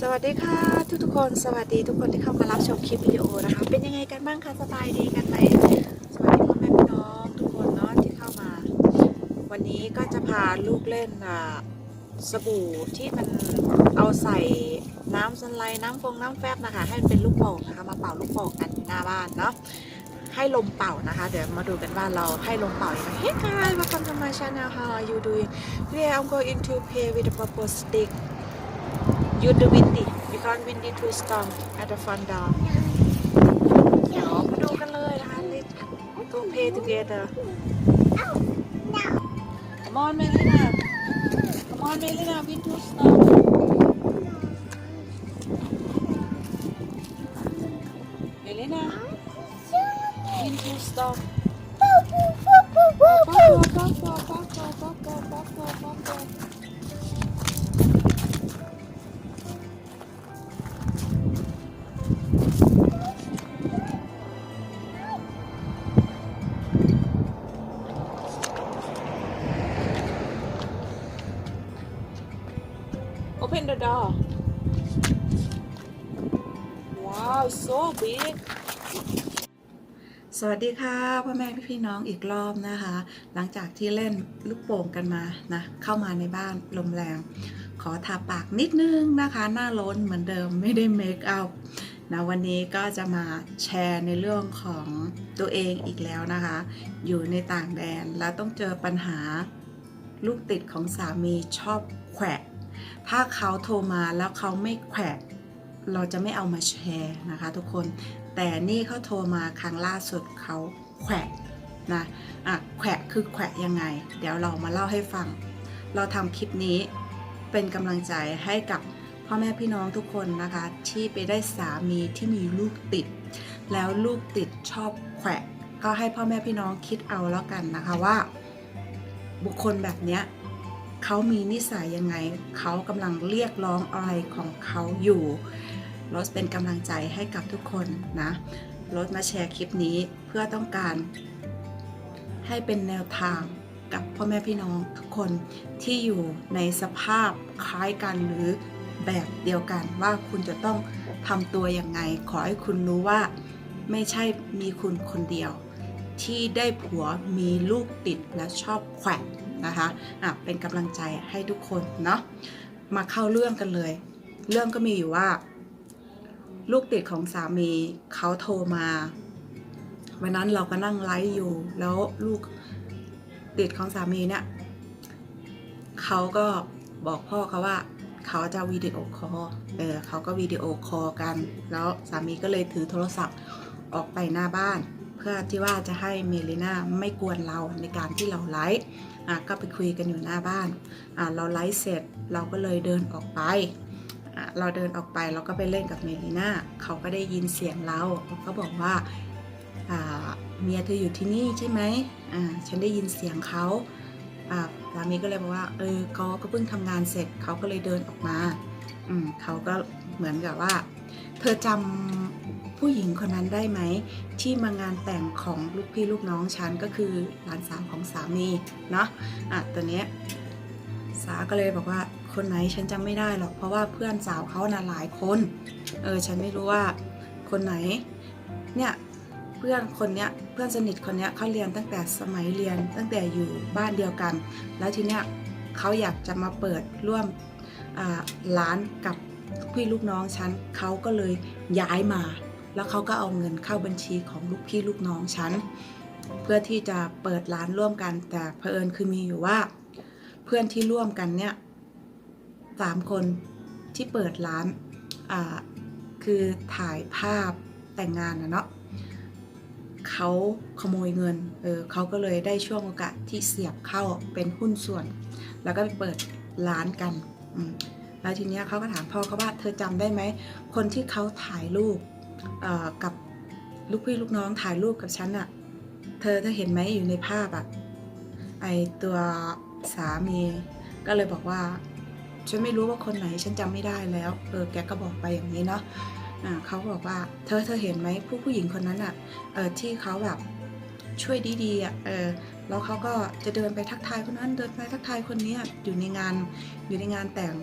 สวัสดีค่ะทุกทุกๆคนสวัสดีทุกคนที่เข้ามารับชมคลิปวิดีโอนะคะ เป็นยังไงกันบ้างคะสบายดีกันไหมสวัสดีพ่อแม่พี่น้องทุกคนเนาะที่เข้ามา วันนี้ก็จะพาลูกเล่นอ่าสบู่ที่มันเอาใส่น้ำสไลด์น้ำฟงน้ำแฟบนะคะ ให้มันเป็นลูกโป่งนะคะมาเป่าลูกโป่งกันอยู่หน้าบ้านเนาะให้ลมเป่านะคะ เดี๋ยวมาดูกันว่าเราให้ลมเป่ายังไง Hey guys welcome to my channel how are you doing Today I'm going to play with the purple stick you the windy because windy too strong at the front door เดี๋ยวมาดูกันเลยนะคะ let's go play together come on Melina come on Melina wind too strong Melina wind too strong Bako, bako, bako, bako, bako, bako. Open วัสดีค่ะพ่อแม่พี่น้องอีกรอบนะคะ หลังจากที่เล่นลูกโป่งกันมานะเข้ามาในบ้านลมแรง ขอทาปากนิดนึงนะคะ หน้าล้นเหมือนเดิมไม่ได้เมคอัพนะวันนี้ก็จะมาแชร์ในเรื่องของตัวเองอีกแล้วนะคะ อยู่ในต่างแดนแล้วต้องเจอปัญหาลูกติดของสามีชอบแขวะถ้าเขาโทรมาแล้วเขาไม่แขวะเราจะไม่เอามาแชร์นะคะ ทุกคน แต่นี่เขาโทรมาครั้งล่าสุดเขาแขวะนะอะแขวะคือแขวะยังไง เดี๋ยวเรามาเล่าให้ฟัง เราทำคลิปนี้เป็นกำลังใจให้กับพ่อแม่พี่น้องทุกคนนะคะ ที่ไปได้สามีที่มีลูกติด แล้วลูกติดชอบแขวะ ก็ให้พ่อแม่พี่น้องคิดเอาแล้วกันนะคะว่า บุคคลแบบเนี้ยเขามีนิสัยยังไง เขากำลังเรียกร้องอะไรของเขาอยู่ รสเป็นกำลังใจให้กับทุกคนนะรสมาแชร์คลิปนี้เพื่อต้องการให้เป็นแนวทางกับพ่อแม่พี่น้องทุกคนที่อยู่ในสภาพคล้ายกันหรือแบบเดียวกันว่าคุณจะต้องทำตัวยังไง ขอให้คุณรู้ว่าไม่ใช่มีคุณคนเดียว ที่ได้ผัวมีลูกติดและชอบแขวะนะคะอะเป็นกำลังใจให้ทุกคนเนาะมาเข้าเรื่องกันเลย เรื่องก็มีอยู่ว่า ลูกติดของสามีเขาโทรมาวันนั้นเราก็นั่งไลฟ์อยู่ แล้วลูกติดของสามีเนี่ยเขาก็บอกพ่อเขาว่าเขาจะวิดีโอคอลเออเขาก็วิดีโอคอลกัน แล้วสามีก็เลยถือโทรศัพท์ออกไปหน้าบ้าน เพื่อที่ว่าจะให้เมลิน่าไม่กวนเราในการที่เราไลฟ์อะก็ไปคุยกันอยู่หน้าบ้านอะเราไลฟ์เสร็จเราก็เลยเดินออกไป เราเดินออกไปเราก็ไปเล่นกับเมลิน่าเขาก็ได้ยินเสียงเราเขาก็บอกว่าเมียเธออยู่ที่นี่ใช่ไหมอ่าฉันได้ยินเสียงเขาอ่าสามีก็เลยบอกว่าเออเขาก็เพิ่งทำงานเสร็จเขาก็เลยเดินออกมาอืมเขาก็เหมือนกับว่า เธอจำผู้หญิงคนนั้นได้ไหม ที่มางานแต่งของลูกพี่ลูกน้องฉันก็คือหลานสาวของสามีเนาะอะตัวเนี้ยสาก็เลยบอกว่า คนไหนฉันจำไม่ได้หรอกเพราะว่าเพื่อนสาวเขาน่ะหลายคนเออฉันไม่รู้ว่าคนไหนเนี่ยเพื่อนคนเนี้ยเพื่อนสนิทคนเนี้ยเขาเรียนตั้งแต่สมัยเรียนตั้งแต่อยู่บ้านเดียวกัน แล้วทีเนี้ยเขาอยากจะมาเปิดร่วมร้านกับพี่ลูกน้องฉันเขาก็เลยย้ายมา แล้วเขาก็เอาเงินเข้าบัญชีของลูกพี่ลูกน้องฉันเพื่อที่จะเปิดร้านร่วมกัน แต่เผอิญคือมีอยู่ว่า เพื่อนที่ร่วมกันเนี่ย สามคนที่เปิดร้านคือถ่ายภาพแต่งงานนะเนาะเขาขโมยเงินเออเขาก็เลยได้ช่วงโอกาสที่เสียบเข้าเป็นหุ้นส่วน แล้วก็ไปเปิดร้านกันแล้วทีเนี้ยเขาก็ถามพ่อเขาว่าเธอจำได้ไหมคนที่เขาถ่ายรูปกับลูกพี่ลูกน้องถ่ายรูปกับฉันอะเธอเธอเห็นไหมอยู่ในภาพอะไอตัวสามีก็เลยบอกว่า ฉันไม่รู้ว่าคนไหนฉันจำไม่ได้แล้ว เออแกก็บอกไปอย่างนี้เนาะเขาบอกว่า เธอเธอเห็นไหมผู้ผู้หญิงคนนั้นอะเออที่เขาแบบช่วยดีๆอะเออแล้วเขาก็จะเดินไปทักทายคนนั้นเดินไปทักทายคนนี้อะอยู่ในงานอยู่ในงานแต่ง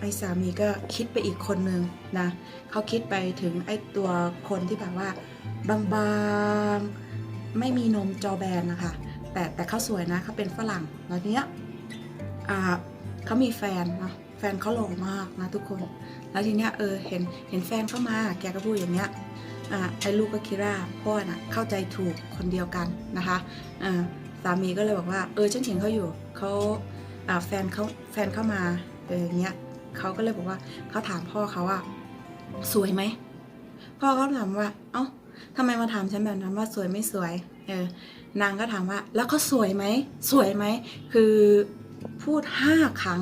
ไอ้สามีก็คิดไปอีกคนนึงนะเขาคิดไปถึงไอ้ตัวคนที่แบบว่าบางๆไม่มีนมจอแบนนะคะแต่แต่เขาสวยนะเขาเป็นฝรั่งแล้วเนี้ยอ่า เขามีแฟนเนาะแฟนเขาหล่อมากนะทุกคน แล้วทีเนี้ยเออเห็นเห็นแฟนเข้ามาแกก็พูดอย่างเงี้ยอ่าไอ้ลูกก็คิดว่าพ่อน่ะเข้าใจถูกคนเดียวกันนะคะอ่าสามีก็เลยบอกว่า เออฉันเห็นเขาอยู่เขาอ่าแฟนเขาแฟนเข้ามาเอออย่างเงี้ยเขาก็เลยบอกว่าเขาถามพ่อเขาว่าสวยไหมพ่อเขาถามว่า เอ้าทำไมมาถามฉันแบบนั้นว่าสวยไม่สวย เออนางก็ถามว่า แล้วเขาสวยไหม สวยไหม คือ พูดห้าครั้ง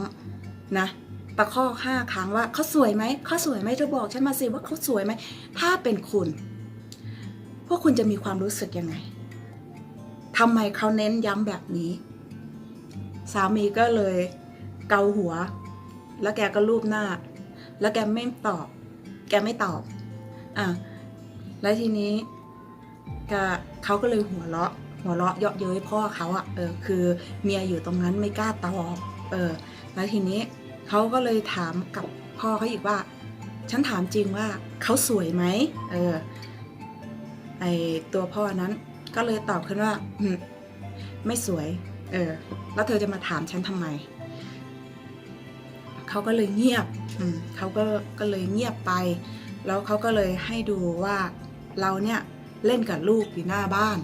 นะตะคอกห้าครั้งว่าเขาสวยไหมเขาสวยไหมเธอบอกฉันมาสิว่าเขาสวยไหมถ้าเป็นคุณ พวกคุณจะมีความรู้สึกยังไงทำไมเขาเน้นย้ำแบบนี้ สามีก็เลยเกาหัว แล้วแกก็รูปหน้า แล้วแกไม่ตอบ แกไม่ตอบอะแล้วทีนี้ก็เขาก็เลยหัวเราะ หัวเราะเยาะเย้ยพ่อเขาอะ่ะเออคือเมียอยู่ตรงนั้นไม่กล้าตอบเออแล้วทีนี้เขาก็เลยถามกับพ่อเขาอีกว่า ฉันถามจริงว่าเขาสวยไหมเออไอตัวพ่อนั้นก็เลยตอบขึ้นว่าไม่สวย เออ แล้วเธอจะมาถามฉันทำไม เขาก็เลยเงียบ อืมเขาก็ ก็เลยเงียบไป แล้วเขาก็เลยให้ดูว่าเราเนี่ยเล่นกับลูกอยู่หน้าบ้าน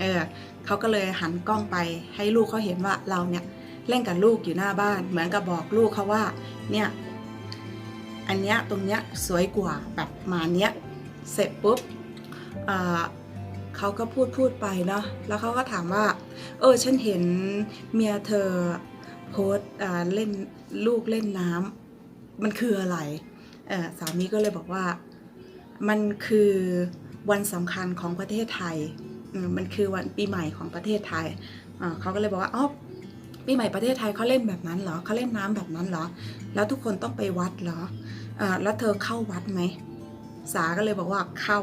เออเขาก็เลยหันกล้องไปให้ลูกเขาเห็นว่าเราเนี่ยเล่นกับลูกอยู่หน้าบ้าน เหมือนกับบอกลูกเขาว่าเนี่ยอันเนี้ยตรงเนี้ยสวยกว่าแบบมาเนี้ยเสร็จปุ๊บเขาก็พูดพูดไปเนาะแล้วเขาก็ถามว่า เออฉันเห็นเมียเธอโพสเล่นลูกเล่นน้ำมันคืออะไรสามีก็เลยบอกว่ามันคือวันสำคัญของประเทศไทย มันคือวันปีใหม่ของประเทศไทยเขาก็เลยบอกว่าอ๋อปีใหม่ประเทศไทยเขาเล่นแบบนั้นเหรอเขาเล่นน้ำแบบนั้นเหรอ แล้วทุกคนต้องไปวัดเหรออแล้วเธอเข้าวัดไหมสาก็เลยบอกว่าเข้า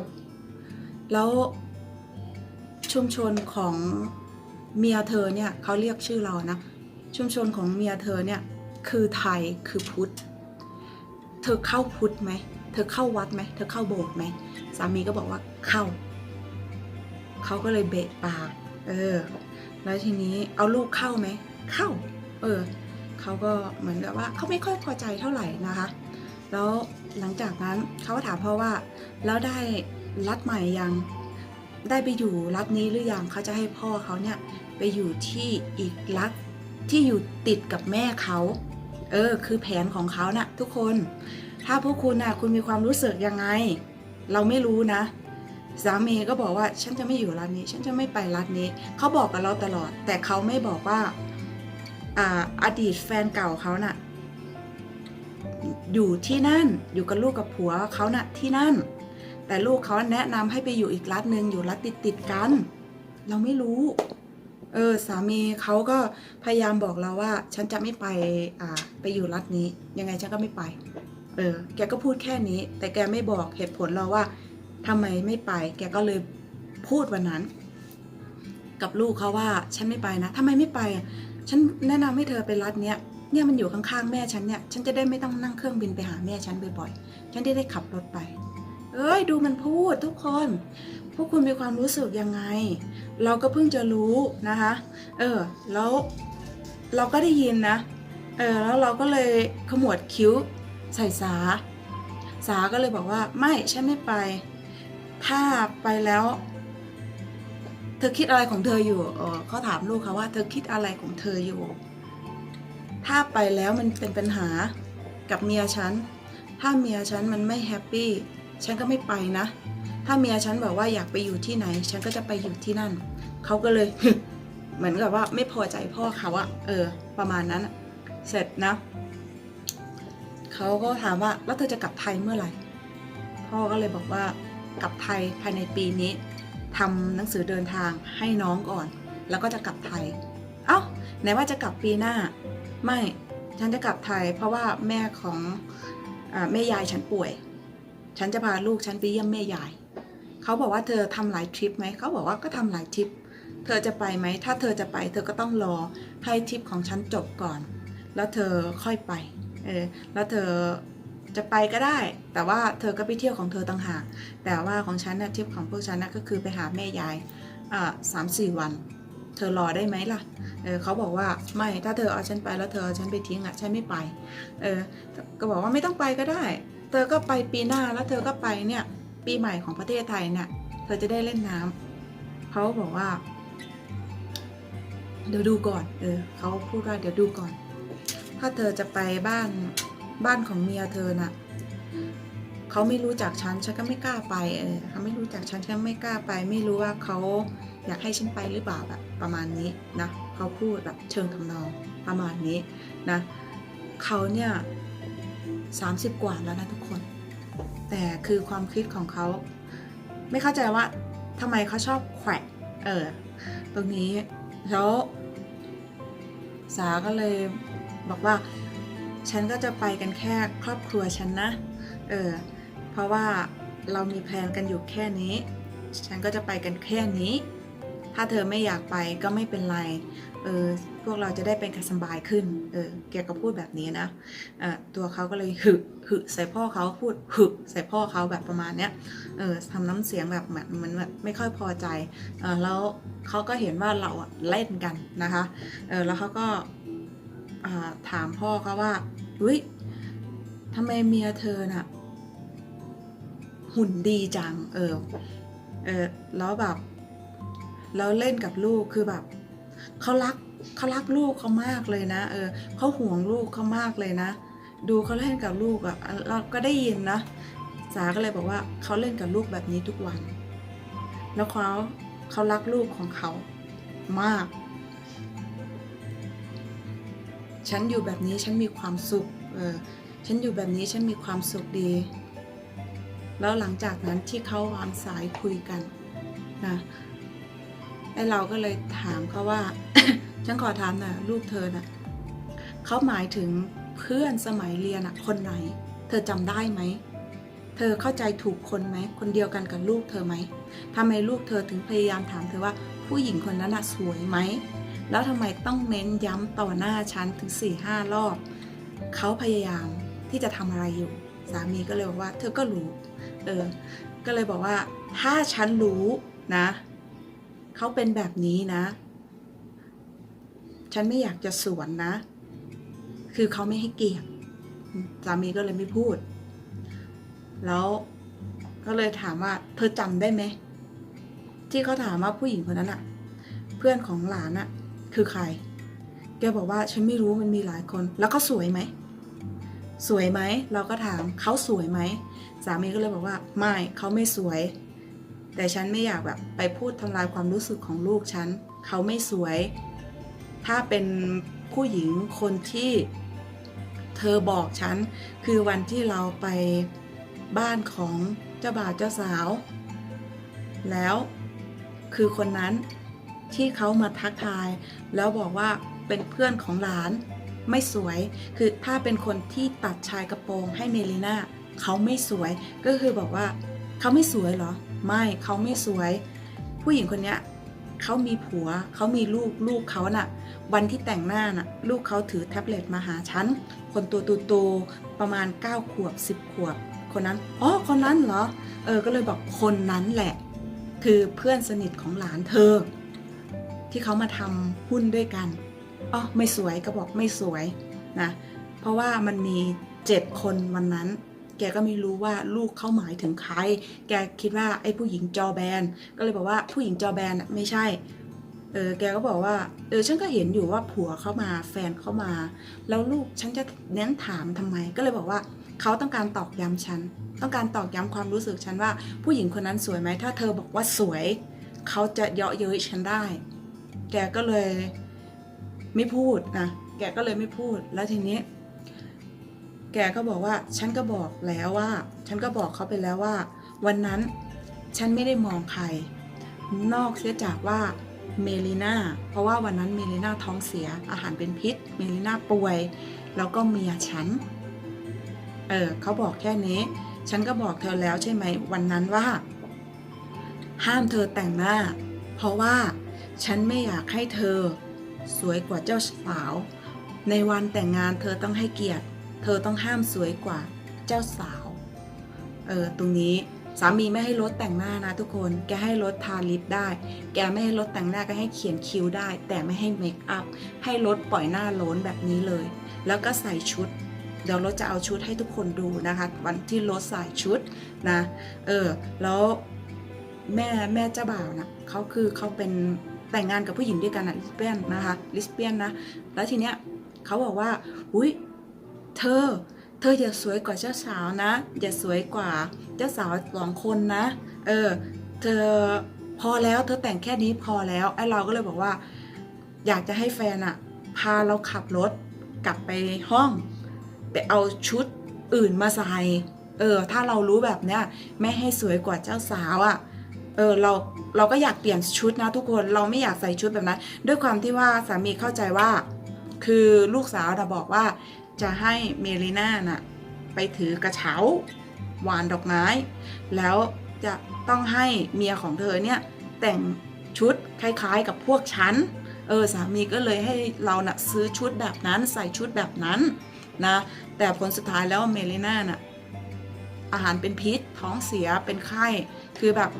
แล้วชุมชนของเมียเธอเนี่ยเขาเรียกชื่อเรานะ ชุมชนของเมียเธอเนี่ยคือไทยคือพุทธ เธอเข้าพุทธไหม เธอเข้าวัดไหม เธอเข้าโบสถ์ไหม สามีก็บอกว่าเข้า เขาก็เลยเบะปาก เออ แล้วทีนี้เอาลูกเข้าไหม เข้า เออ เขาก็เหมือนกับว่าเขาไม่ค่อยพอใจเท่าไหร่นะคะ แล้วหลังจากนั้นเขาก็ถามพ่อว่า แล้วได้รัฐใหม่ยัง ได้ไปอยู่รัฐนี้หรือยังเขาจะให้พ่อเขาเนี่ยไปอยู่ที่อีกรัฐที่อยู่ติดกับแม่เขาเออ คือแผนของเขานะ่ะทุกคน ถ้าพวกคุณน่ะคุณมีความรู้สึกยังไง เราไม่รู้นะ สามีก็บอกว่าฉันจะไม่อยู่รัฐนี้ ฉันจะไม่ไปรัฐนี้ เขาบอกกับเราตลอด แต่เขาไม่บอกว่าอาอดีตแฟนเก่าเขาน่ะ อยู่ที่นั่นอยู่กับลูกกับผัวเขาน่ะที่นั่น แต่ลูกเขาแนะนำให้ไปอยู่อีกรัฐหนึ่งอยู่รัฐติดติดๆกัน เราไม่รู้ เออสามีเขาก็พยายามบอกเราว่า ฉันจะไม่ไปอ่าไปอยู่รัฐนี้ ยังไงฉันก็ไม่ไป เออ แกก็พูดแค่นี้ แต่แกไม่บอกเหตุผลเราว่า ทำไมไม่ไป แกก็เลยพูดวันนั้น กับลูกเขาว่าฉันไม่ไปนะทำไมไม่ไปฉันแนะนำให้เธอไปรัฐเนี้ยเนี่ยมันอยู่ข้างๆแม่ฉันเนี่ย ฉันจะได้ไม่ต้องนั่งเครื่องบินไปหาแม่ฉันบ่อยๆ ฉันได้ได้ขับรถไป เอ้ยดูมันพูดทุกคน พวกคุณมีความรู้สึกยังไง เราก็เพิ่งจะรู้นะคะ เออ แล้วเราก็ได้ยินนะ เออ แล้วเราก็เลยขมวดคิ้วใส่สา สาก็เลยบอกว่าไม่ ฉันไม่ไป ถ้าไปแล้ว เธอคิดอะไรของเธออยู่เออเขาถามลูกเขาว่า เธอคิดอะไรของเธออยู่ ถ้าไปแล้วมันเป็นปัญหากับเมียฉัน ถ้าเมียฉันมันไม่แฮปปี้ ฉันก็ไม่ไปนะ ถ้าเมียฉันบอกว่าอยากไปอยู่ที่ไหน ฉันก็จะไปอยู่ที่นั่น เขาก็เลย เหมือนกับว่าไม่พอใจพ่อเขาอะเออ ประมาณนั้น เสร็จนะ เขาก็ถามว่าแล้วเธอจะกลับไทยเมื่อไหร่ พ่อก็เลยบอกว่า กลับไทยภายในปีนี้ทำหนังสือเดินทางให้น้องก่อน แล้วก็จะกลับไทย เอ้าไหนว่าจะกลับปีหน้า ไม่ฉันจะกลับไทย เพราะว่าแม่ของอแม่ยายฉันป่วย ฉันจะพาลูกฉันไปเยี่ยมแม่ยาย เขาบอกว่าเธอทำหลายทริปไหมเขาบอกว่าก็ทำหลายทริป เธอจะไปไหม ถ้าเธอจะไป เธอก็ต้องรอให้ทริปของฉันจบก่อน แล้วเธอค่อยไป เออ แล้วเธอ จะไปก็ได้ แต่ว่าเธอก็ไปเที่ยวของเธอต่างหาก แต่ว่าของฉันนะทริปของพวกฉันนะก็คือไปหาแม่ยายสามสี่วัน เธอรอได้ไหมล่ะเเขาบอกว่าไม่ ถ้าเธอเอาฉันไปแล้วเธอเอาฉันไปทิ้งอะ ฉันไม่ไป เออ ก็บอกว่าไม่ต้องไปก็ได้ เธอก็ไปปีหน้าแล้วเธอก็ไปเนี่ย ปีใหม่ของประเทศไทยเนี่ย เธอจะได้เล่นน้ำเขาบอกว่า เดี๋ยวดูก่อน เออเขาพูดว่าเดี๋ยวดูก่อน ถ้าเธอจะไปบ้าน บ้านของเมียเธอน่ะเขาไม่รู้จักฉันฉันก็ไม่กล้าไปเออเขาไม่รู้จักฉันฉันไม่กล้าไป ไม่รู้ว่าเขาอยากให้ฉันไปหรือเปล่าแบบประมาณนี้นะเขาพูดแบบเชิงทำนองประมาณนี้นะเขาเนี่ยสามสิบกว่าแล้วนะทุกคน แต่คือความคิดของเขา ไม่เข้าใจว่าทำไมเขาชอบแขวะเออ ตรงนี้แล้วสาก็เลยบอกว่า ฉันก็จะไปกันแค่ครอบครัวฉันนะ เออ เพราะว่าเรามีแพลนกันอยู่แค่นี้ ฉันก็จะไปกันแค่นี้ ถ้าเธอไม่อยากไปก็ไม่เป็นไร เออ พวกเราจะได้เป็นกันสบายขึ้น เออ แกก็พูดแบบนี้นะเออตัวเขาก็เลยหึหึใส่พ่อเขาพูดหึใส่พ่อเขาแบบประมาณเนี้ย เออทำน้ำเสียงแบบเหมือนมือนแบบไม่ค่อยพอใจ เออแล้วเขาก็เห็นว่าเราอะเล่นกันนะคะ เออ แล้วเขาก็ ถามพ่อเขาว่าอุ้ยทำไมเมียเธอน่ะ หุ่นดีจัง เออ เออ แล้วแบบ แล้วเล่นกับลูกคือแบบเขารักเขารักลูกเขามากเลยนะ เออเขาห่วงลูกเขามากเลยนะ ดูเขาเล่นกับลูกอะเราก็ได้ยินนะ สาก็เลยบอกว่าเขาเล่นกับลูกแบบนี้ทุกวัน แล้วเขาเขารักลูกของเขามาก ฉันอยู่แบบนี้ฉันมีความสุข เออ ฉันอยู่แบบนี้ฉันมีความสุขดี แล้วหลังจากนั้นที่เขาวางสายคุยกันนะไอเราก็เลยถามเขาว่า ฉันขอถามหน่อยลูกเธอน่ะเขาหมายถึงเพื่อนสมัยเรียนอะคนไหน เธอจำได้ไหม เธอเข้าใจถูกคนไหม คนเดียวกันกับลูกเธอไหมทำไมลูกเธอถึงพยายามถามเธอว่าผู้หญิงคนนั้นอะสวยไหม แล้วทำไมต้องเน้นย้ำต่อหน้าฉันถึง4ี่ห้ารอบ เขาพยายามที่จะทำอะไรอยู่ สามีก็เลยบอกว่า เธอก็รู้ เออ ก็เลยบอกว่า ถ้าฉันรู้นะ เขาเป็นแบบนี้นะ ฉันไม่อยากจะสวนนะ คือเขาไม่ให้เกียรติ สามีก็เลยไม่พูด แล้วก็เลยถามว่า เธอจำได้ไหม ที่เขาถามว่าผู้หญิงคนนั้นอะเพื่อนของหลานอะ คือใคร แกบอกว่าฉันไม่รู้มันมีหลายคน แล้วเขาสวยไหม สวยไหม เราก็ถามเขาสวยไหม สามีก็เลยบอกว่า ไม่เขาไม่สวย แต่ฉันไม่อยากแบบไปพูดทำลายความรู้สึกของลูกฉัน เขาไม่สวย ถ้าเป็นผู้หญิงคนที่เธอบอกฉัน คือวันที่เราไปบ้านของเจ้าบ่าวเจ้าสาว แล้วคือคนนั้น ที่เขามาทักทาย แล้วบอกว่าเป็นเพื่อนของหลานไม่สวย คือถ้าเป็นคนที่ตัดชายกระโปรงให้เมลิน่าเขาไม่สวย ก็คือบอกว่า เขาไม่สวยเหรอ ไม่เขาไม่สวย ผู้หญิงคนเนี้ยเขามีผัวเขามีลูกลูกเขาน่ะ วันที่แต่งหน้าน่ะ ลูกเขาถือแท็บเล็ตมาหาฉัน คนตัวโตๆประมาณ 9 ขวบ 10 ขวบ คนนั้นอ๋อคนนั้นเหรอ เออ ก็เลยบอกคนนั้นแหละ คือเพื่อนสนิทของหลานเธอ ที่เขามาทำหุ้นด้วยกันอ๋อไม่สวยก็บอกไม่สวยนะเพราะว่ามันมีเจ็ดคนวันนั้น แกก็ไม่รู้ว่าลูกเขาหมายถึงใคร แกคิดว่าไอ้ผู้หญิงจอแบน ก็เลยบอกว่าผู้หญิงจอแบนน่ะไม่ใช่เออแกก็บอกว่าเออฉันก็เห็นอยู่ว่าผัวเขามาแฟนเขามา แล้วลูกฉันจะเน้นถามทำไม ก็เลยบอกว่าเขาต้องการตอกย้ำฉัน ต้องการตอกย้ำความรู้สึกฉันว่าผู้หญิงคนนั้นสวยไหมถ้าเธอบอกว่าสวย เขาจะเยาะเย้ยฉันได้ แกก็เลยไม่พูดนะ แกก็เลยไม่พูด แล้วทีนี้ แกก็บอกว่า ฉันก็บอกแล้วว่า ฉันก็บอกเขาไปแล้วว่า วันนั้นฉันไม่ได้มองใคร นอกเสียจากว่าเมลิน่า เพราะว่าวันนั้นเมลิน่าท้องเสีย อาหารเป็นพิษ เมลิน่าป่วย แล้วก็เมียฉัน เออเขาบอกแค่นี้ ฉันก็บอกเธอแล้วใช่ไหมวันนั้นว่า ห้ามเธอแต่งหน้า เพราะว่า ฉันไม่อยากให้เธอ สวยกว่าเจ้าสาว ในวันแต่งงานเธอต้องให้เกียรติ เธอต้องห้ามสวยกว่าเจ้าสาว เออ ตรงนี้สามีไม่ให้ลดแต่งหน้านะทุกคน แกให้ลดทาลิปได้ แกไม่ให้ลดแต่งหน้าก็ให้เขียนคิ้วได้ แต่ไม่ให้เมคอัพ ให้ลดปล่อยหน้าโล้นแบบนี้เลย แล้วก็ใส่ชุด เดี๋ยวราจะเอาชุดให้ทุกคนดูนะคะ วันที่ลดใส่ชุดนะ เออ แล้วแม่แม่เจ้าบ่าวนะเขาคือเขาเป็น แต่งงานกับผู้หญิงด้วยกันอะลิสเปียนนะคะลิสเปียนนะแล้วทีเนี้ยเขาบอกว่าอุ้ยเธอ เธออย่าสวยกว่าเจ้าสาวนะ อย่าสวยกว่าเจ้าสาวสองคนนะ เออ เธอพอแล้วเธอแต่งแค่นี้พอแล้วไอ้เราก็เลยบอกว่า อยากจะให้แฟนอะพาเราขับรถกลับไปห้อง ไปเอาชุดอื่นมาใส่เออ ถ้าเรารู้แบบเนี้ยไม่ให้สวยกว่าเจ้าสาวอะ่ะ เออเราเราก็อยากเปลี่ยนชุดนะทุกคนเราไม่อยากใส่ชุดแบบนั้น ด้วยความที่ว่าสามีเข้าใจว่า คือลูกสาวน่ะบอกว่าจะให้เมลิน่าน่ะไปถือกระเช้าหวานดอกไม้ แล้วจะต้องให้เมียของเธอเนี่ยแต่งชุดคล้ายๆกับพวกฉันเออสามีก็เลยให้เราน่ะซื้อชุดแบบนั้นใส่ชุดแบบนั้นนะแต่ผลสุดท้ายแล้วเมลิน่าน่ะอาหารเป็นพิษท้องเสียเป็นไข้คือแบบ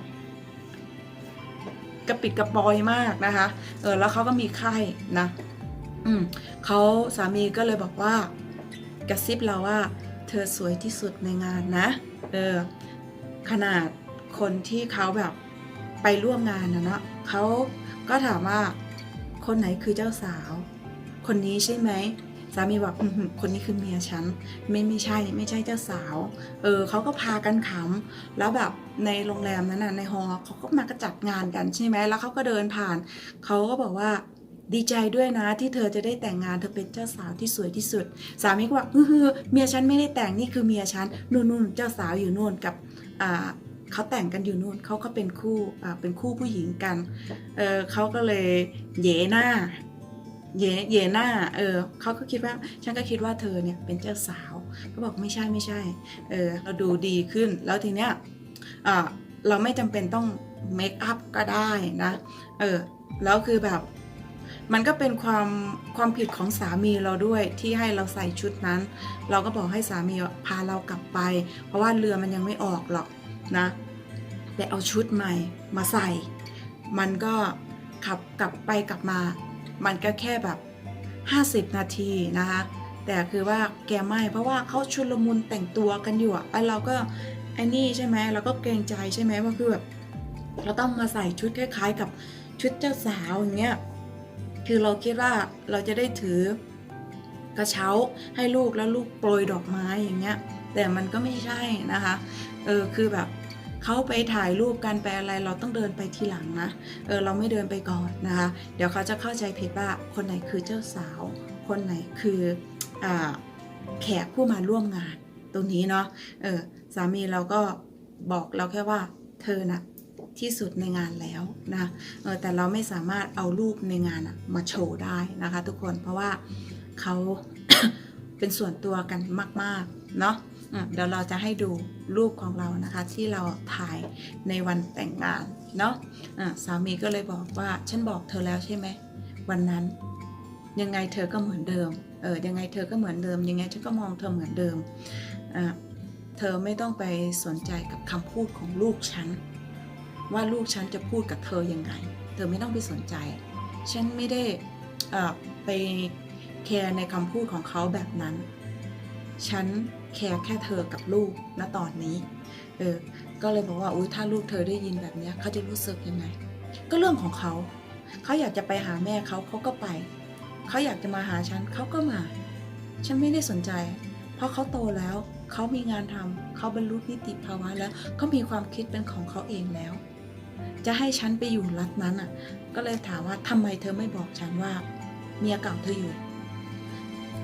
ระปิดกระปอยมากนะคะ เออแล้วเขาก็มีไข้นะ อืมเขาสามีก็เลยบอกว่ากระซิบเราว่า เธอสวยที่สุดในงานนะ เออ ขนาดคนที่เขาแบบไปร่วมงานนะเนาะเขาก็ถามว่าคนไหนคือเจ้าสาว คนนี้ใช่ไหม สามีบอกอคนนี้คือเมียฉัน ไม่ไม่ใช่ไม่ใช่เจ้าสาว เออเขาก็พากันขำแล้วแบบในโรงแรมนั้นน่ะในฮอเขาก็มากระจัดงานกันใช่ไหมแล้วเขาก็เดินผ่านเขาก็บอกว่าดีใจด้วยนะที่เธอจะได้แต่งงานเธอเป็นเจ้าสาวที่สวยที่สุด สามีก็บอกเออเมียฉันไม่ได้แต่งนี่คือเมียฉันนู่นนู่นเจ้าสาวอยู่นู่นกับอ่าเขาแต่งกันอยู่นู่นเขาก็เป็นคู่อ่าเป็นคู่ผู้หญิงกันเออเขาก็เลยเยหน้า เยเยหน้า เออเขาก็คิดว่า ฉันก็คิดว่าเธอเนี่ยเป็นเจ้าสาวเขาบอกไม่ใช่ไม่ใช่ เออเราดูดีขึ้น แล้วทีเนี้ยอ่าเราไม่จำเป็นต้องเมคอัพก็ได้นะ เออ แล้วคือแบบ มันก็เป็นความความผิดของสามีเราด้วยที่ให้เราใส่ชุดนั้น เราก็บอกให้สามีพาเรากลับไป เพราะว่าเรือมันยังไม่ออกหรอกนะไปเอาชุดใหม่มาใส่ มันก็ขับกลับไปกลับมา มันก็แค่แบบ 50 นาทีนะคะ แต่คือว่าแกไม่เพราะว่าเขาชุลมุนแต่งตัวกันอยู่อะเราก็ไอ้นี่ใช่ไหมเราก็เกรงใจใช่ไหมว่าคือแบบเราต้องมาใส่ชุดคล้ายๆ กับชุดเจ้าสาวอย่างเงี้ยคือเราคิดว่าเราจะได้ถือกระเช้าให้ลูกแล้วลูกโปรยดอกไม้อย่างเงี้ยแต่มันก็ไม่ใช่นะคะ เออคือแบบ เขาไปถ่ายรูปกันไปอะไรเราต้องเดินไปทีหลังนะ เออเราไม่เดินไปก่อนนะคะ เดี๋ยวเขาจะเข้าใจผิดว่าคนไหนคือเจ้าสาว คนไหนคืออาแขกผู้มาร่วมงาน ตรงนี้เนาะ เออสามีเราก็บอกเราแค่ว่าเธอนะที่สุดในงานแล้วนะเออแต่เราไม่สามารถเอารูปในงานมาโชว์ได้นะคะ ทุกคนเพราะว่าเขาเป็นส่วนตัวกันมาก ๆ เนาะ เดี๋ยวเราจะให้ดูรูปของเรานะคะ ที่เราถ่ายในวันแต่งงานเนาะะสามีก็เลยบอกว่าฉันบอกเธอแล้วใช่ไหมวันนั้น ยังไงเธอก็เหมือนเดิมเออยังไงเธอก็เหมือนเดิม ยังไงฉันก็มองเธอเหมือนเดิมอะเธอไม่ต้องไปสนใจกับคำพูดของลูกฉันว่าลูกฉันจะพูดกับเธอยังไง เธอไม่ต้องไปสนใจ ฉันไม่ได้ไปแคร์ในคำพูดของเขาแบบนั้น ฉัน แคร์แค่เธอกับลูกณตอนนี้ เออ ก็เลยบอกว่าอุ้ยถ้าลูกเธอได้ยินแบบนี้เขาจะรู้สึกยังไง ก็เรื่องของเขา เขาอยากจะไปหาแม่เขาเขาก็ไป เขาอยากจะมาหาฉันเขาก็มา ฉันไม่ได้สนใจ เพราะเขาโตแล้ว เขามีงานทำเขาบรรลุนิติภาวะแล้วเขามีความคิดเป็นของเขาเองแล้ว จะให้ฉันไปอยู่รัฐนั้นอะ ก็เลยถามว่าทำไมเธอไม่บอกฉันว่า เมียเก่าเธออยู่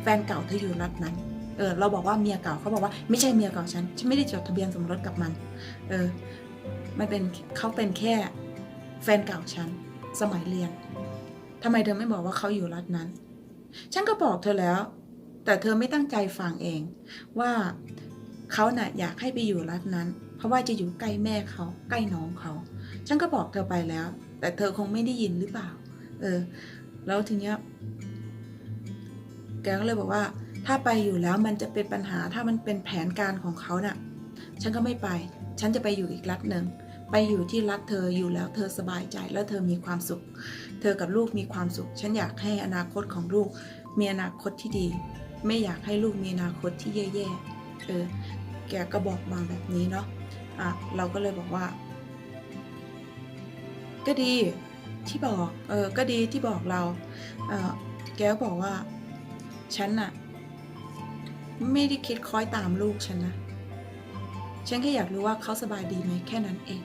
แฟนเก่าเธออยู่รัฐนั้น เออเราบอกว่าเมียเก่าเขาบอกว่าไม่ใช่เมียเก่าฉันฉันไม่ได้จดทะเบียนสมรสกับมัน เออมันเป็นเขาเป็นแค่แฟนเก่าฉันสมัยเรียนทำไมเธอไม่บอกว่าเขาอยู่รัฐนั้น ฉันก็บอกเธอแล้ว แต่เธอไม่ตั้งใจฟังเองว่าเขาน่ะอยากให้ไปอยู่รัฐนั้น เพราะว่าจะอยู่ใกล้แม่เขาใกล้น้องเขา ฉันก็บอกเธอไปแล้ว แต่เธอคงไม่ได้ยินหรือเปล่า เออ แล้วทีเนี้ยแกก็เลยบอกว่า ถ้าไปอยู่แล้วมันจะเป็นปัญหาถ้ามันเป็นแผนการของเขาน่ะ ฉันก็ไม่ไป ฉันจะไปอยู่อีกรัฐหนึ่งไปอยู่ที่รัฐเธออยู่แล้วเธอสบายใจแล้วเธอมีความสุข เธอกับลูกมีความสุข ฉันอยากให้อนาคตของลูกมีอนาคตที่ดี ไม่อยากให้ลูกมีอนาคตที่แย่ๆเออแกก็บอกมาแบบนี้เนาะอะเราก็เลยบอกว่า ก็ดีที่บอกเออก็ดีที่บอกเราเออแกก็บอกว่าฉันน่ะ ไม่ได้คิดคอยตามลูกฉันนะ ฉันแค่อยากรู้ว่าเขาสบายดีไหมแค่นั้นเอง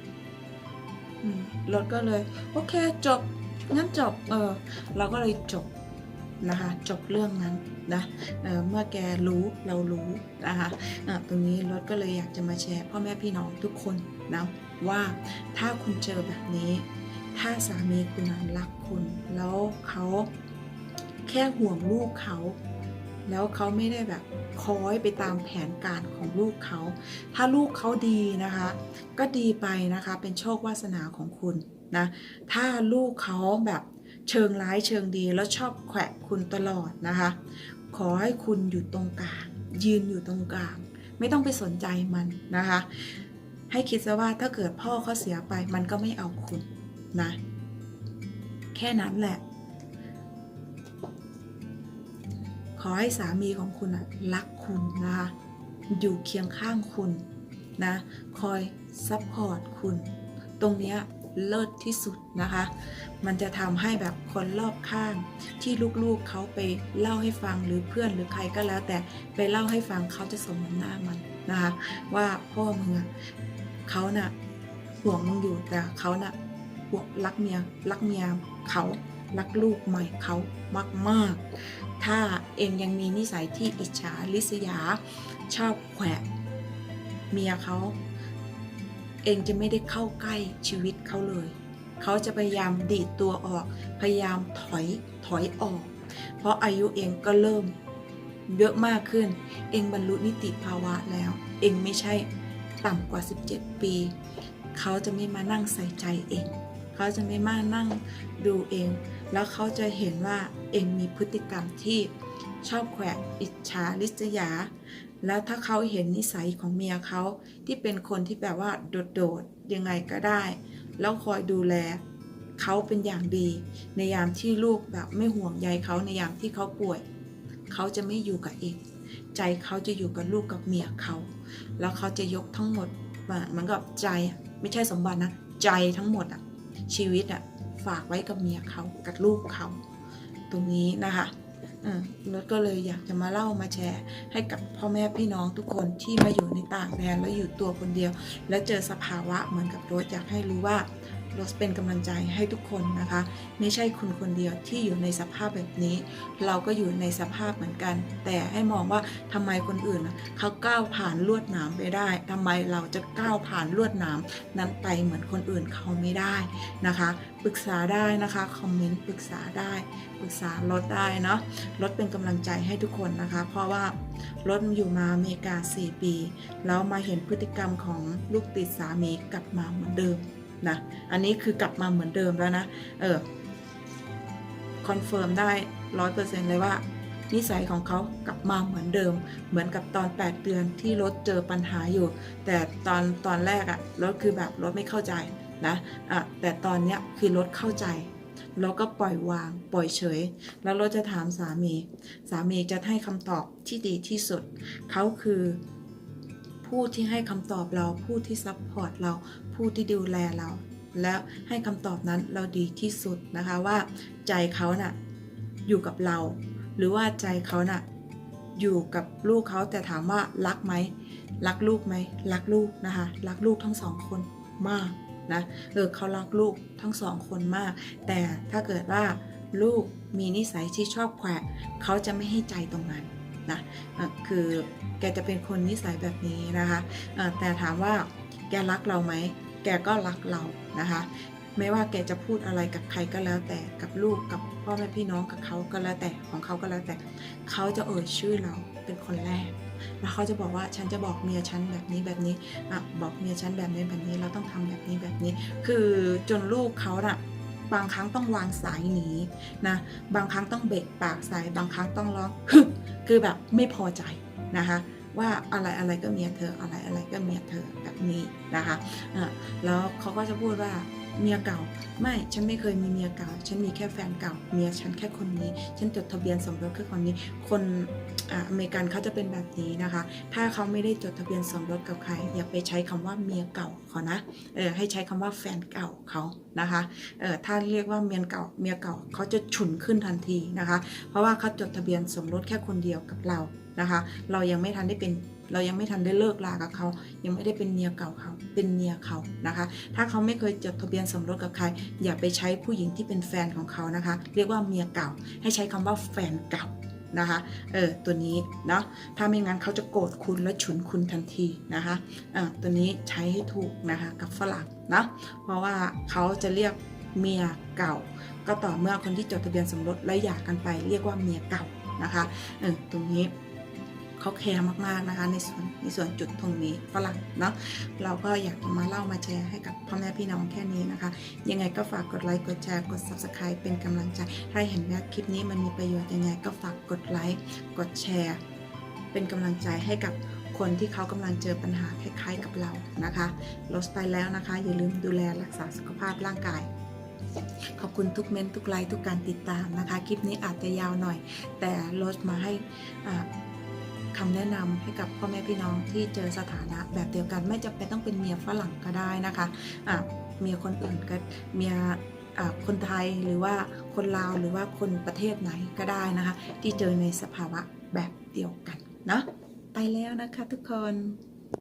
รถก็เลย โอเคจบ งั้นจบ เออ เราก็เลยจบนะคะ จบเรื่องนั้นนะเเมื่อแกรู้เรารู้นะคะะตรงนี้รถก็เลยอยากจะมาแชร์พ่อแม่พี่น้องทุกคนนะว่าถ้าคุณเจอแบบนี้ ถ้าสามีคุณรักคุณ แล้วเขาแค่ห่วงลูกเขา แล้วเขาไม่ได้แบบคอยไปตามแผนการของลูกเขา ถ้าลูกเขาดีนะคะ ก็ดีไปนะคะ เป็นโชควาสนาของคุณนะ ถ้าลูกเขาแบบเชิงร้ายเชิงดีแล้วชอบแขวะคุณตลอดนะคะ ขอให้คุณอยู่ตรงกลาง ยืนอยู่ตรงกลาง ไม่ต้องไปสนใจมันนะคะ ให้คิดซะว่าถ้าเกิดพ่อเขาเสียไปมันก็ไม่เอาคุณนะ แค่นั้นแหละ ขอให้สามีของคุณรักคุณนะคะอยู่เคียงข้างคุณนะคอยซัพพอร์ตคุณ ตรงนี้เลิศที่สุดนะคะ มันจะทำให้แบบคนรอบข้าง ที่ลูกๆเขาไปเล่าให้ฟังหรือเพื่อนหรือใครก็แล้ว แต่ไปเล่าให้ฟังเขาจะสมน้ำหน้ามันนะคะ ว่าพ่อมึงอะเขาน่ะห่วงมึงอยู่แต่เขาน่ะห่วงรักเมียรักเมียเขารักลูกใหม่เขามากๆ ถ้าเองยังมีนิสัยที่อิจฉาริษยา ชอบแขวะเมียเขา เองจะไม่ได้เข้าใกล้ชีวิตเขาเลย เขาจะพยายามดีดตัวออก พยายามถอยถอยออก เพราะอายุเองก็เริ่มเยอะมากขึ้น เองบรรลุนิติภาวะแล้ว เองไม่ใช่ต่ำกว่า 17 ปี เขาจะไม่มานั่งใส่ใจเอง เขาจะไม่มานั่งดูเอง แล้วเขาจะเห็นว่าเองมีพฤติกรรมที่ชอบแขวะอิจฉาริษยา แล้วถ้าเขาเห็นนิสัยของเมียเขาที่เป็นคนที่แบบว่าโดดๆยังไงก็ได้ แล้วคอยดูแลเขาเป็นอย่างดี ในยามที่ลูกแบบไม่ห่วงใยเขาในยามที่เขาป่วย เขาจะไม่อยู่กับเองใจเขาจะอยู่กับลูกกับเมียเขา แล้วเขาจะยกทั้งหมดมาเหมือนกับใจไม่ใช่สมบัตินะ ใจทั้งหมดอะชีวิตอะ ฝากไว้กับเมียเขากับลูกเขาตรงนี้นะคะอืมรถก็เลยอยากจะมาเล่ามาแชร์ให้กับพ่อแม่พี่น้องทุกคนที่มาอยู่ในต่างแดนแล้วอยู่ตัวคนเดียว แล้วเจอสภาวะเหมือนกับรถอยากให้รู้ว่า รถเป็นกำลังใจให้ทุกคนนะคะ ไม่ใช่คุณคนเดียวที่อยู่ในสภาพแบบนี้ เราก็อยู่ในสภาพเหมือนกัน แต่ให้มองว่าทำไมคนอื่นเขาก้าวผ่านลวดหนามไปได้ทำไมเราจะก้าวผ่านลวดหนามนั้นไปเหมือนคนอื่นเขาไม่ได้นะคะปรึกษาได้นะคะคอมเมนต์ปรึกษาได้ปรึกษารถได้เนาะรถเป็นกำลังใจให้ทุกคนนะคะ เพราะว่ารถอยู่มาอเมริกา 4 ปี แล้วมาเห็นพฤติกรรมของลูกติดสามีกลับมาเหมือนเดิม นะอันนี้คือกลับมาเหมือนเดิมแล้วนะเออคอนเฟิร์มได้ร้อยเปอร์เซ็นต์เลยว่านิสัยของเขากลับมาเหมือนเดิม เหมือนกับตอน 8 เดือนที่รถเจอปัญหาอยู่ แต่ตอนตอนแรกอะรถคือแบบรถไม่เข้าใจนะอะแต่ตอนเนี้ยคือรถเข้าใจแล้วก็ปล่อยวางปล่อยเฉย แล้วรถจะถามสามี สามีจะให้คำตอบที่ดีที่สุดเขาคือผู้ที่ให้คำตอบเราผู้ที่ซัพพอร์ตเรา ผู้ที่ดูแลเรา แล้วให้คำตอบนั้นเราดีที่สุดนะคะว่าใจเขาน่ะอยู่กับเรา หรือว่าใจเขาน่ะอยู่กับลูกเขาแต่ถามว่ารักไหมรักลูกไหมรักลูกนะคะรักลูกทั้งสองคนมากนะเออเขารักลูกทั้งสองคนมาก แต่ถ้าเกิดว่าลูกมีนิสัยที่ชอบแขวะเขาจะไม่ให้ใจตรงนั้นนะะคือแกจะเป็นคนนิสัยแบบนี้นะคะะแต่ถามว่า แกรักเราไหม แกก็รักเรานะคะ ไม่ว่าแกจะพูดอะไรกับใครก็แล้วแต่ กับลูก กับพ่อแม่พี่น้อง กับเขาก็แล้วแต่ ของเขาก็แล้วแต่ เขาจะเอ่ยชื่อเราเป็นคนแรก แล้วเขาจะบอกว่าฉันจะบอกเมียฉันแบบนี้แบบนี้อะบอกเมียฉันแบบนี้แบบนี้ เราต้องทำแบบนี้แบบนี้ คือจนลูกเขาน่ะบางครั้งต้องวางสายหนีนะ บางครั้งต้องเบรกปากใส่บางครั้งต้องร้อง คือแบบไม่พอใจนะคะ ว่าอะไรอะไรก็เมียเธออะไรอะไรก็เมียเธอแบบนี้นะคะะแล้วเขาก็จะพูดว่าเมียเก่าไม่ฉันไม่เคยมีเมียเก่า ฉันมีแค่แฟนเก่า เมียฉันแค่คนนี้ ฉันจดทะเบียนสมรสแค่คนนี้ คนอเมริกันเขาจะเป็นแบบนี้นะคะ ถ้าเขาไม่ได้จดทะเบียนสมรสกับใคร อย่าไปใช้คำว่าเมียเก่าเขานะเออให้ใช้คำว่าแฟนเก่าเขานะคะเออถ้าเรียกว่าเมียเก่าเมียเก่าเขาจะฉุนขึ้นทันทีนะคะ เพราะว่าเขาจดทะเบียนสมรสแค่คนเดียวกับเรา นะคะ เรายังไม่ทันได้เป็นเรายังไม่ทันได้เลิกลากับเขา ยังไม่ได้เป็นเมียเก่าเขา เป็นเมียเขานะคะ ถ้าเขาไม่เคยจดทะเบียนสมรสกับใคร อย่าไปใช้ผู้หญิงที่เป็นแฟนของเขานะคะ เรียกว่าเมียเก่า ให้ใช้คำว่าแฟนเก่านะคะ เออ ตัวนี้เนาะ ถ้าไม่งั้นเขาจะโกรธคุณและฉุนคุณทันทีนะคะเออตัวนี้ใช้ให้ถูกนะคะกับฝรั่งนะ เพราะว่าเขาจะเรียกเมียเก่า ก็ต่อเมื่อคนที่จดทะเบียนสมรสและหย่ากันไป เรียกว่าเมียเก่านะคะ เออ ตรงนี้ เขาแคร์มากๆนะคะในส่วนในส่วนจุดตรงนี้ฝรั่งเนาะเราก็อยากจะมาเล่ามาแชร์ให้กับพ่อแม่พี่น้องแค่นี้นะคะ ยังไงก็ฝากกดไลค์กดแชร์กด subscribe เป็นกำลังใจ ถ้าเห็นว่าคลิปนี้มันมีประโยชน์ยังไงก็ฝากกดไลค์กดแชร์ เป็นกำลังใจให้กับคนที่เขากำลังเจอปัญหาคล้ายๆกับเรานะคะลดไปแล้วนะคะ อย่าลืมดูแลรักษาสุขภาพร่างกาย ขอบคุณทุกเมนทุกไลค์ทุกการติดตามนะคะ คลิปนี้อาจจะยาวหน่อย แต่ลดมาให้ คำคำแนะนำให้กับพ่อแม่พี่น้องที่เจอสถานะแบบเดียวกันไม่จำเป็นต้องเป็นเมียฝรั่งก็ได้นะคะะเมียคนอื่นก็เมียคนไทยหรือว่าคนลาวหรือว่าคนประเทศไหนก็ได้นะคะ ที่เจอในสภาวะแบบเดียวกันเนาะไปแล้วนะคะทุกคน